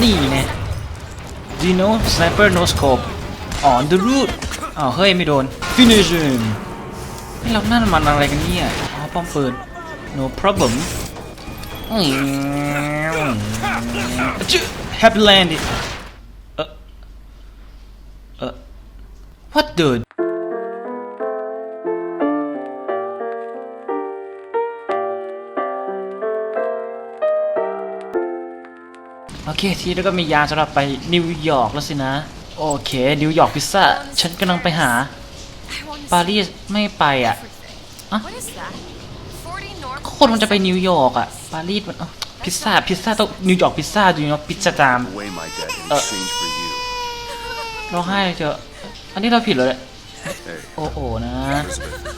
นี่ไงดีโน่สไนเปอร์โนสโคปออน the root อ๋อเฮ้ยไม่โดนฟินิชชั่นเรานั่นมันอะไรกันเนี่ยอ๋อป้อมปืน no problem จื้อ happy land เออเออ what the โอเคทีแล้วก็มียาสำหรับไปนิวยอร์กแล้วสินะ โอเค นิวยอร์กพิซซ่า ฉันกำลังไปหา I want to ปารีสไม่ไปอะ What is that? 40 North. คนมันจะไปนิวยอร์กอะ ปารีสมันเอ้าพิซซ่า พิซซ่าต้องนิวยอร์กพิซซ่าดูเนาะพิซซ่าจาม away my debt in Uh. exchange for you. ร้องไห้เลยเถอะอันนี้เราผิดเลย Hey, โอ้โหนะ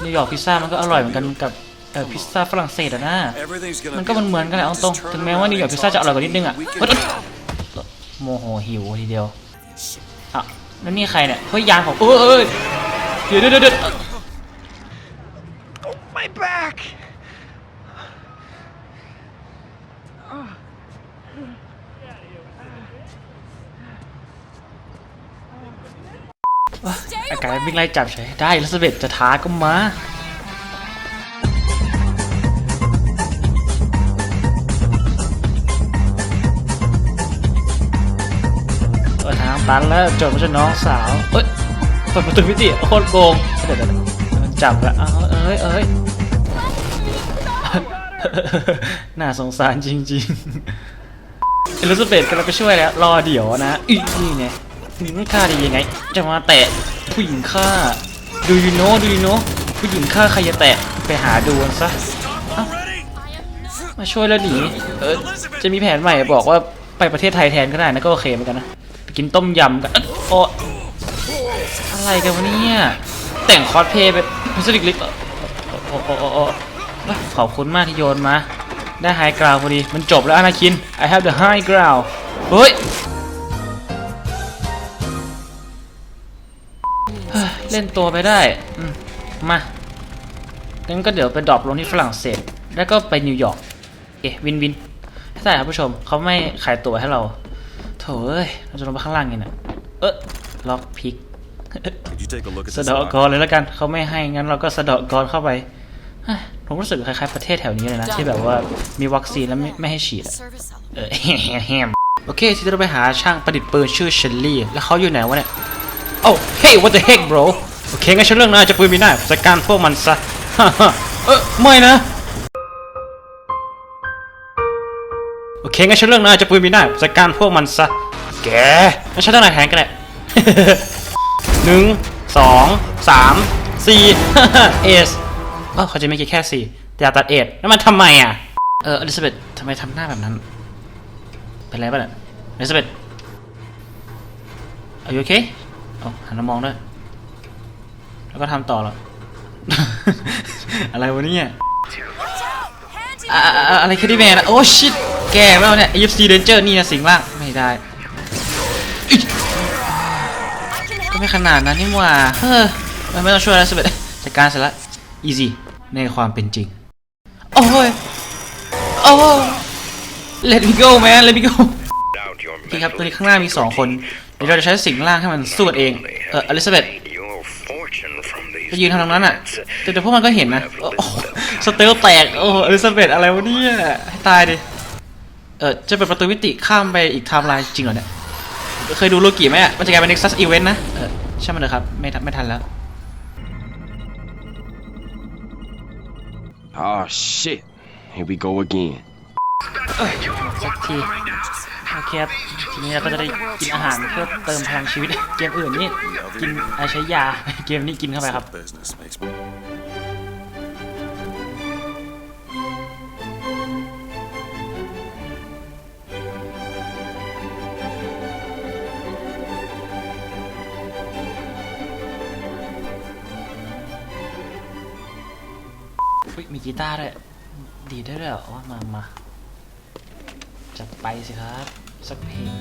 นิวยอร์กพิซซ่ามันก็อร่อยเหมือนกันกับเอ่อพิซซ่าฝรั่งเศสอะนะ everything's มัน gonna ก็มันเหมือนกันแหละเอาตรง ถึงแม้ว่านิวยอร์กพิซซ่าจะอร่อยกว่านิดนึงอะ We เฮ้ย can- โมโหหิวทีเดียวอะแล้วนี่ใครเนี่ยเฮ้ยยานของเอ้ยเอ้ยเดี๋ยวเดี๋ยวเดี๋ยวเดี๋ยว My back! อากาศวิ่งไล่จับเฉยได้แล้วสเบตจะท้าก็มา ตันแล้วจบมาจากน้องสาวเอ้ยเปิดประตูมิติโคตรโกงเดี๋ยวเดี๋ยวจับแล้วเอ้ยเอ้ยน่าสงสารจริงๆเอลิซาเบธกำลังไปช่วยแล้ว รอเดี๋ยวนะอีนี่ไงนี่ฆ่าได้ยังไง จะมาแตะผู้หญิงฆ่าดูยูโน่ดูยูโน่ผู้หญิงฆ่าใครจะแตะไปหาดูนซะมาช่วยแล้วหนีเออจะมีแผนใหม่บอกว่าไปประเทศไทยแทนก็ได้นะก็โอเคเหมือนกันนะ กินต้มยำกันเอ้ยโอ้อะไรกันวะเนี่ยแต่งคอสเพลย์เป็นพิซซิลิกลิกโอ้โอ้โอ้ขอบคุณมากที่โยนมา ได้ไฮกราวพอดี มันจบแล้วอนาคิน I have the high ground เฮ้ยเล่นตัวไปได้ มางั้นก็เดี๋ยวไปดรอปลงที่ฝรั่งเศส แล้วก็ไปนิวยอร์ก เอ๊ะ วินวินใช่ครับผู้ชม เขาไม่ขายตั๋วให้เรา ถเอ้ยเราจะลงไปข้างล่างไงน่ะเอ๊ะล็อกพิก Could you take a look at สะ this เดาะ doc? กรเลยแล้วกันเขาไม่ให้งั้นเราก็สะเดาะกรเข้าไปเฮ้ยผมรู้สึกคล้ายๆประเทศแถวนี้เลยนะ ที่แบบว่ามีวัคซีนแล้วไม่ไม่ให้ฉีดอะ Service element. เออแฮมโอเคที่เราไปหาช่างประดิษฐ์ปืนชื่อเชลลี่ แล้วเขาอยู่ไหนวะเนี่ยโอ้ hey what the heck bro โอเคงั้นฉันเรื่องนะจะปืนมีหน้าจัดการพวกมันซะเออไม่นะ โอเคงั้นฉันเรื่องนะจะปืนมีหน้าจัดการพวกมันซะ แกงั้นฉันเรื่องนายแทนกันแหละ หนึ่งสองสามสี่เอสเออเขาจะไม่คิดแค่สี่แต่อยากตัดเอสแล้วมันทำไมอะ เอออลิซาเบธทำไมทำหน้าแบบนั้น เป็นไรป่ะเนี่ยอลิซาเบธ Are you okay เอาหันมามองด้วย แล้วก็ทำต่อแล้วอะไรวะเนี่ย Handy. อะอะอะอะไรแคดดี้แมนอะโอ้ชิต แกไม่เอาเนี่ย AFC Danger นี่นะสิงล่างไม่ได้ ก็ไม่ขนาดนั้นนี่หว่า เฮ้อมันไม่ต้องช่วยแล้วสิเบจัดการเสร็จละ easy ในความเป็นจริง โอ้ย โอ้ let me go man let me go พี่ครับตัวนี้ข้างหน้ามีสองคนเดี๋ยวเราจะใช้สิ่งล่างให้มันสู้กันเอง เอออลิซาเบธ Your fortune from these ไปยืนทางตรงนั้นอะ แต่เดี๋ยวพวกมันก็เห็นนะ โอ้สเตลแตก โอ้อลิซาเบธอะไรวะเนี่ย ให้ตายดิ เออจะเปิดประตูมิติข้ามไปอีกไทม์ไลน์จริงเหรอเนี่ย เคยดูโลกิไหมอะมันจะกลายเป็น Nexus Event นะ เออช่างมันเลยครับ ไม่ทันไม่ทันแล้ว Oh shit. Here we go again. สักทีโอเคครับทีนี้เราก็จะได้กินอาหารเพื่อเติมพลังชีวิต เกมอื่นนี่กินอาใช้ยา เกมนี้กินเข้าไปครับ Business makes me. อุ๊ยมีกีตาร์ด้วยดีได้ด้วยเหรอมามาจัดไปสิครับ สักเพลง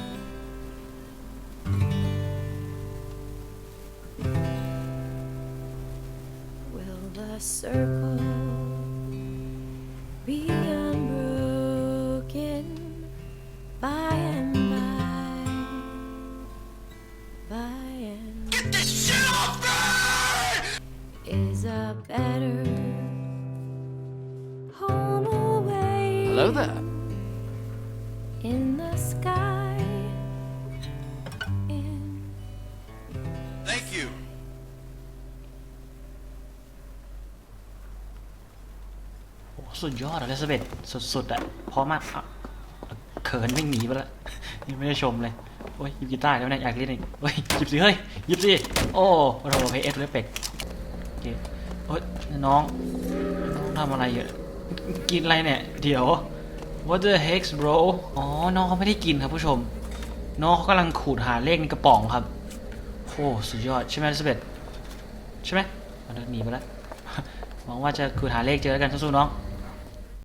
Will the circle be in the sky. In Thank you. โอ้สุดยอดอะเลสเบตสุดๆอะเพราะมากอะเขินวิ่งหนีไปแล้วยังไม่ได้ชมเลย โอ้ยหยิบกีตาร์แล้วนะอยากเล่นอีกเฮ้ยหยิบสิเฮ้ยหยิบสิโอ้เราเพย์เอฟเลสเบตโอเคโอ้ยน้องน้องทำอะไรอยู่กินอะไรเนี่ย เดี๋ยว what the heck bro อ๋อ น้องเขาไม่ได้กินครับผู้ชม น้องเขากำลังขูดหาเลขในกระป๋องครับ โอ้สุดยอด ใช่ไหมลิซเบตใช่ไหมมันหนีไปแล้ว หวังว่าจะขูดหาเลขเจอแล้วกันสู้ๆน้อง